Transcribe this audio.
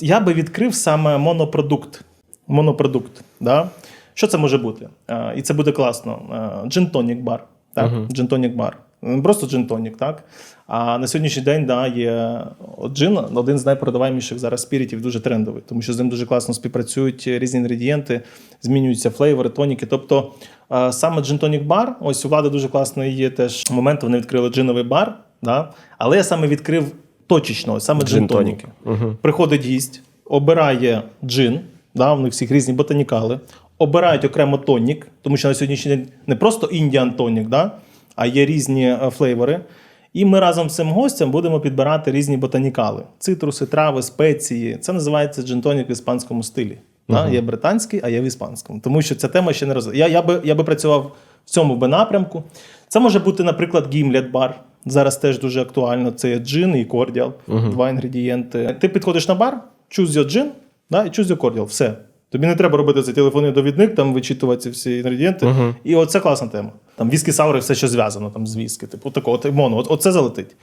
Я би відкрив саме монопродукт. Монопродукт. Да? Що це може бути? І це буде класно. Джин-тонік бар. Так? Джин-тонік бар. Просто джин-тонік, так? А на сьогоднішній день да, є джин, один з найпродаваєміших зараз спірітів, дуже трендовий, тому що з ним дуже класно співпрацюють різні інгредієнти, змінюються флейвори, тоніки. Тобто саме джин-тонік бар, ось у влади дуже класний є теж момент, вони відкрили джиновий бар, да? але я саме відкрив точечно, ось саме Джин-тонік. джин-тоніки. Приходить гість, обирає джин, да, у них всіх різні ботанікали, обирають окремо тонік, тому що на сьогоднішній день не просто індіан тонік, да, а є різні е, флейвори. І ми разом з цим гостям будемо підбирати різні ботанікали: цитруси, трави, спеції. Це називається джин-тонік в іспанському стилі. Да? Є британський, а є в іспанському. Тому що ця тема ще не роз... я, я, би, я би працював в цьому би напрямку. Це може бути, наприклад, гімлет бар. Зараз теж дуже актуально. Це є джин і кордіал, два інгредієнти. Ти підходиш на бар, choose your джин да, і choose your кордіал. Все. Тобі не треба робити цей телефонний довідник, там вичитувати ці всі інгредієнти. І оце класна тема. Там віскі саури, все, що зв'язано там з віскі. Типу такого, от, моно, от, оце залетить.